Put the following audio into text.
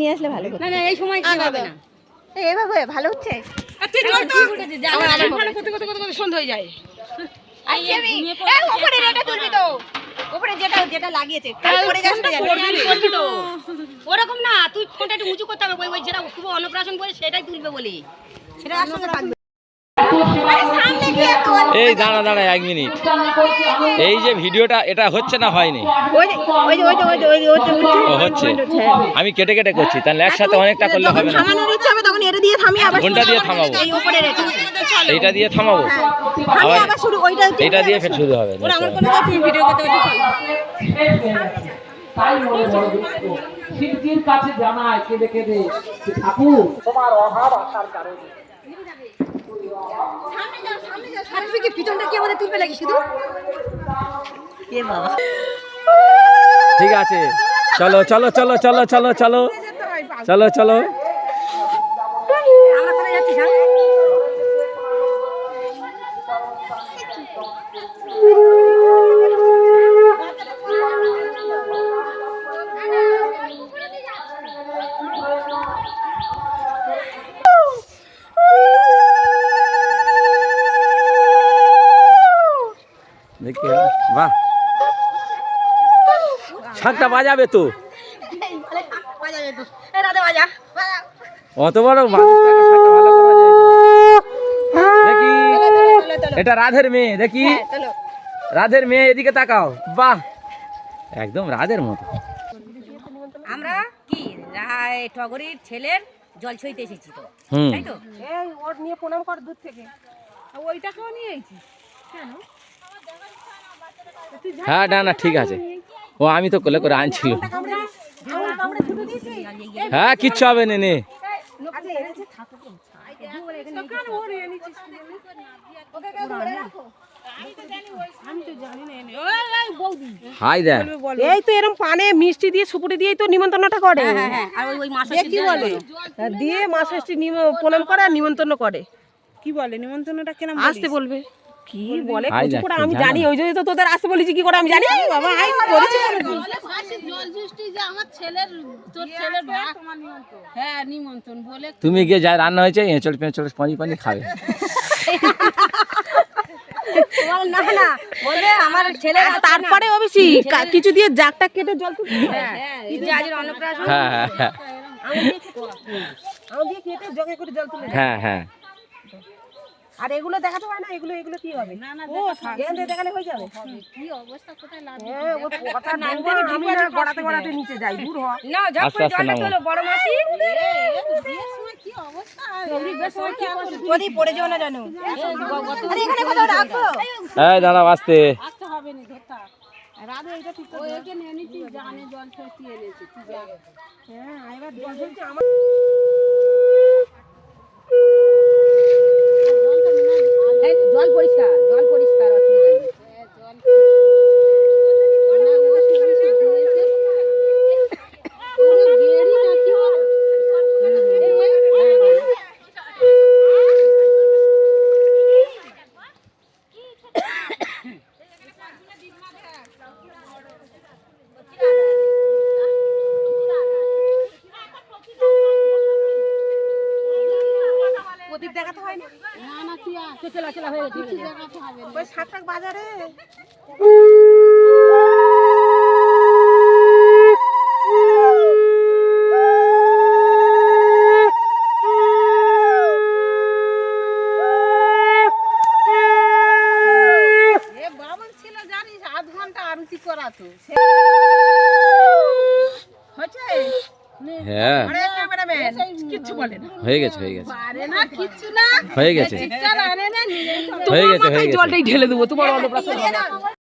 নিয়ে আসলে ভালো না না এই সময় কি হবে না। এভাবে ভালো হচ্ছে? আর তুই চল তো। আমার আমার ভালো করতে করতে করতে করতে সন্ধ্যা হয়ে যায়। আচ্ছা, ওপরে এটা তুলবি তো। ওপরে যেটা যেটা লাগিয়েছে পড়ে যাচ্ছে ফোনটা করবি রে, করবি তো। ওরকম না তুই ফোনটা একটু উঁচু করতে হবে। ওই ওই যেটা খুব অন্নপ্রাশন করে সেটাই তুলবে বলি। সেটা একসঙ্গে থাকবে। এই দাঁড়া দাঁড়া এক মিনিট। এই যে ভিডিওটা এটা হচ্ছে না হয়নি? হচ্ছে। আমি কেটে কেটে করছি তাহলে একসাথে অনেকটা করলে হবে না। ঘণ্টা দিয়ে থামাবো? এইটা দিয়ে থামাবো? এটা দিয়ে ফের শুরু। হবে শিবজির কাছে জানায় কেঁদে কেঁদে ঠাকুর তোমার অভাব আসার কারণে। কি পিছনটা কি আমাদের তুলবে নাকি শুধু? ঠিক আছে। চলো চলো চলো চলো চলো চলো। চলো চলো। আমরা বাহ। শাকটা বাজাবে তো। অত বড়। দেখি। এটা রাধের মেয়ে দেখি। রাধের মেয়ে এদিকে তাকাও। বাহ। একদম রাধের মতো। আমরা কি? রায় টগরির ছেলের জল ছইতে এসেছি তো। হুম। তাই তো? ওর নিয়ে প্রণাম কর দূর থেকে। ওইটাকেও নিয়ে আইছিস। কেন? হ্যাঁ না না ঠিক আছে। ও আমি তো কোলে করে আনছিল। হ্যাঁ কিচ্ছু হবে না নে। কেন ওর এনেছিস আমি তো জানি না এনে ওই, ওই, হাই দেখ। এই তো এরকম পানে মিষ্টি দিয়ে সুপুরি তো নিমন্ত্রণটা করে। হ্যাঁ হ্যাঁ ওই ওই মাস কি বলে? হ্যাঁ, দিয়ে প্রণাম করে আর নিমন্ত্রণ করে। কি বলে? নিমন্ত্রণটা কেন আসতে বলবে। কি বলে করে? আমি জানি? ওই জন্য তো তোদের আসতে বলেছি কি করে? আমি জানি। বাবা আই করেছি তুই? তুমি গিয়ে যা রান্না হয়েছে এঁচড় পেঁচড় পানি পানি খাবে। তারপরে অবশ্যই কিছু দিয়ে জাগটা কেটে জল যে হ্যাঁ হ্যাঁ হ্যাঁ আমি দিয়ে কেটে জগে করে জল তুলে হ্যাঁ হ্যাঁ আর এগুলো দেখাতে হয় না এগুলো এগুলো কি হবে না না জ্ঞান দেখালে হয়ে যাবে কি অবস্থা কোথায় লাগবে হ্যাঁ ও কথা নাম থেকে আমি না গড়াতে গড়াতে নিচে যাই দূর হ না ঝপ করে জলটা তোলো বড় মাসি যদি পড়ে যাও না জানো আরে এখানে কোথাও রাখো এই দাঁড়াও আসতে এই, জল পরিষ্কার জল জল পরিষ্কার জল প্রদীপ দেখাতে হয় না? চলা চলা হয়ে গেছে। ওই শাক টাক বাজারে হ্যাঁ। ক্যামেরাম্যান কিচ্ছু বলে না। হয়ে গেছে হয়ে গেছে। হয়ে গেছে। হয়ে গেছে হয়ে গেছে। জলটাই ঢেলে দেবো তোমার অন্নপ্রাশন হবে।